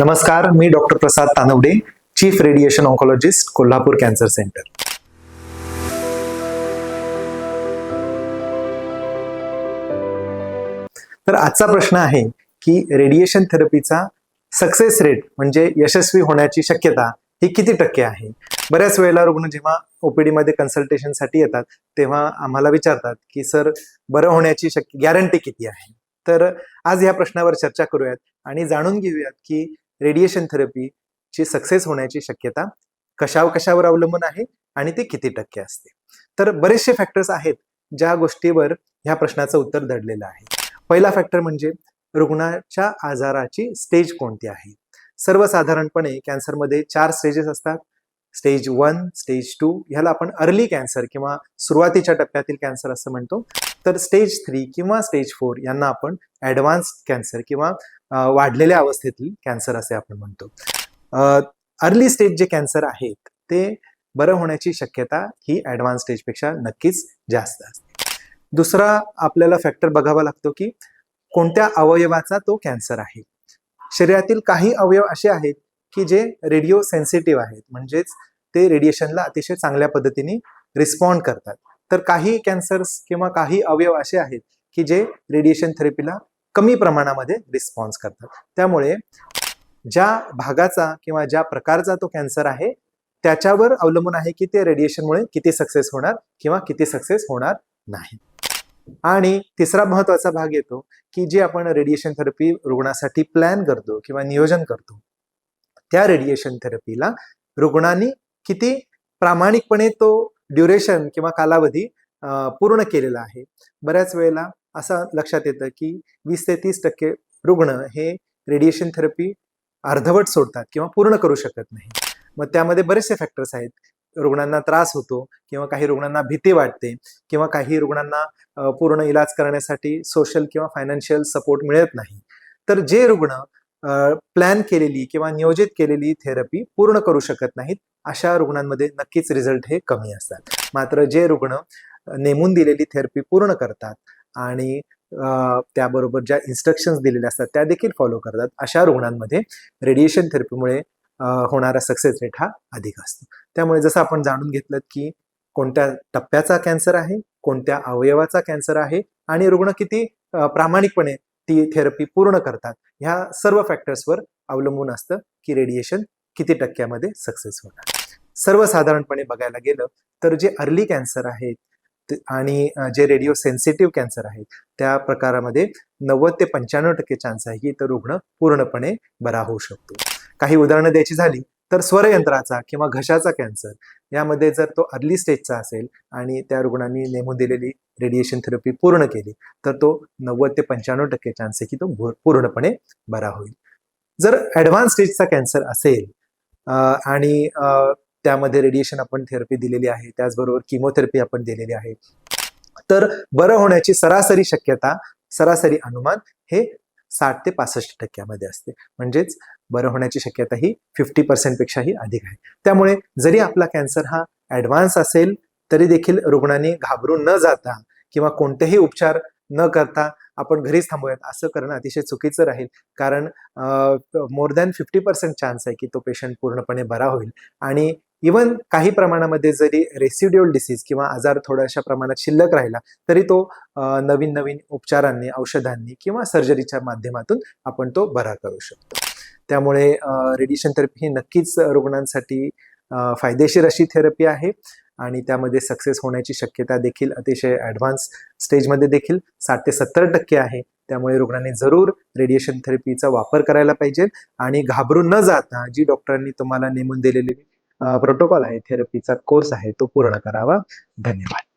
नमस्कार मी doctor Prasad Tanawade chief radiation oncologist Kolhapur cancer centre तर आजचा प्रश्न आहे की रेडिएशन थेरपीचा सक्सेस रेट म्हणजे यशस्वी होण्याची शक्यता ही किती टक्के आहे? बऱ्याच वेळेला रुग्ण जेव्हा ओपीडी मध्ये कन्सल्टेशनसाठी येतात तेव्हा आम्हाला विचारतात की सर बरं होण्याची शक्य गॅरंटी किती आहे? तर आज या प्रश्नावर चर्चा करूयात आणि जाणून घेऊयात की रेडिएशन थेरपीची सक्सेस होण्याची शक्यता कशावर कशावर अवलंबून आहे आणि ते किती टक्के असते. तर बरेचसे फॅक्टर्स आहेत ज्या गोष्टीवर ह्या प्रश्नाचं उत्तर दडलेलं आहे. पहिला फॅक्टर म्हणजे रुग्णाच्या आजाराची स्टेज कोणती आहे? सर्वसाधारणपणे कॅन्सरमध्ये चार स्टेजेस असतात. स्टेज वन स्टेज टू ह्याला आपण अर्ली कॅन्सर किंवा सुरुवातीच्या टप्प्यातील कॅन्सर असं म्हणतो. तर स्टेज थ्री किंवा स्टेज फोर यांना आपण ऍडव्हान्स कॅन्सर किंवा वाढलेल्या अवस्थेतील कॅन्सर असे आपण म्हणतो. अर्ली स्टेज जे कॅन्सर आहेत ते बरं होण्याची शक्यता ही ॲडव्हान्स स्टेजपेक्षा नक्कीच जास्त असते. दुसरा आपल्याला फॅक्टर बघावा लागतो की कोणत्या अवयवाचा तो कॅन्सर आहे. शरीरातील काही अवयव असे आहेत की जे रेडिओ सेन्सिटिव्ह आहेत म्हणजेच ते रेडिएशनला अतिशय चांगल्या पद्धतीने रिस्पॉन्ड करतात. तर काही कॅन्सर्स किंवा काही अवयव असे आहेत की जे रेडिएशन थेरपीला कमी प्रमाणामध्ये रिस्पॉन्स करतात. त्यामुळे ज्या भागाचा किंवा ज्या प्रकारचा तो कॅन्सर आहे त्याच्यावर अवलंबून आहे की ते रेडिएशनमुळे किती सक्सेस होणार किंवा किती सक्सेस होणार नाही. आणि तिसरा महत्त्वाचा भाग येतो की जे आपण रेडिएशन थेरपी रुग्णासाठी प्लॅन करतो किंवा नियोजन करतो त्या रेडिएशन थेरपीला रुग्णांनी किती प्रामाणिकपणे तो ड्युरेशन किंवा कालावधी पूर्ण केलेला आहे. बऱ्याच वेळेला असं लक्षात येतं की वीस ते तीस टक्के रुग्ण हे रेडिएशन थेरपी अर्धवट सोडतात किंवा पूर्ण करू शकत नाही. मग त्यामध्ये बरेचसे फॅक्टर्स आहेत. रुग्णांना त्रास होतो किंवा काही रुग्णांना भीती वाटते किंवा काही रुग्णांना पूर्ण इलाज करण्यासाठी सोशल किंवा फायनान्शियल सपोर्ट मिळत नाही. तर जे रुग्ण प्लॅन केलेली किंवा नियोजित केलेली थेरपी पूर्ण करू शकत नाहीत अशा रुग्णांमध्ये नक्कीच रिझल्ट हे कमी असतात. मात्र जे रुग्ण नेमून दिलेली थेरपी पूर्ण करतात आणि त्याबरोबर ज्या इन्स्ट्रक्शन्स दिलेल्या असतात त्या देखील फॉलो करतात. अशा रुग्णांमध्ये रेडिएशन थेरपीमुळे होणारा सक्सेस रेट हा अधिक असतो. त्यामुळे जसं आपण जाणून घेतलं की कोणत्या टप्प्याचा कॅन्सर आहे कोणत्या अवयवाचा कॅन्सर आहे आणि रुग्ण किती प्रामाणिकपणे ती थेरपी पूर्ण करतात ह्या सर्व फॅक्टर्सवर अवलंबून असतं की रेडिएशन किती टक्क्यामध्ये सक्सेस होणार. सर्वसाधारणपणे बघायला गेलं तर जे अर्ली कॅन्सर आहेत आणि जे रेडिओ सेन्सिटिव्ह कॅन्सर आहेत त्या प्रकारामध्ये नव्वद ते पंच्याण्णव टक्के चान्स आहे की तो रुग्ण पूर्णपणे बरा होऊ शकतो. काही उदाहरणं द्यायची झाली तर स्वरयंत्राचा किंवा घशाचा कॅन्सर यामध्ये जर तो अर्ली स्टेजचा असेल आणि त्या रुग्णांनी नेमून दिलेली रेडिएशन थेरपी पूर्ण केली तर तो नव्वद ते पंच्याण्णव टक्के चान्स आहे की तो पूर्णपणे बरा होईल. जर ॲडव्हान्स स्टेजचा कॅन्सर असेल आणि त्यामध्ये रेडिएशन आपण थेरपी दिलेली आहे. त्याचबरोबर किमोथेरपी आपण दिलेली आहे. तर बरं होण्याची सरासरी शक्यता सरासरी अनुमान हे साठ ते पासष्ट टक्क्यामध्ये असते. म्हणजेच बरं होण्याची शक्यता ही फिफ्टी पर्सेंटपेक्षाही अधिक आहे. त्यामुळे जरी आपला कॅन्सर हा ॲडव्हान्स असेल तरी देखील रुग्णांनी घाबरून न जाता किंवा कोणतेही उपचार न करता आपण घरीच थांबूयात. असं करणं अतिशय चुकीचं राहील. कारण more than fifty percent chance आहे की तो पेशंट पूर्णपणे बरा होईल. आणि इवन काही प्रमाणामध्ये जरी रेसिड्युअल डिसीज किंवा आजार थोड्याशा प्रमाणात शिल्लक राहिला तरी तो नवीन नवीन उपचारांनी औषधांनी किंवा सर्जरीच्या माध्यमातून आपण तो बरा करू शकतो. त्यामुळे रेडिएशन थेरपी ही नक्कीच रुग्णांसाठी फायदेशीर अशी थेरपी आहे आणि त्यामध्ये सक्सेस होण्याची शक्यता देखील अतिशय ॲडव्हान्स स्टेजमध्ये देखील साठ ते सत्तर टक्के आहे. त्यामुळे रुग्णांनी जरूर रेडिएशन थेरपीचा वापर करायला पाहिजे आणि घाबरून न जाता जी डॉक्टरांनी तुम्हाला नेमून दिलेली प्रोटोकॉल आहे थेरपीचा कोर्स आहे तो पूर्ण करावा. धन्यवाद.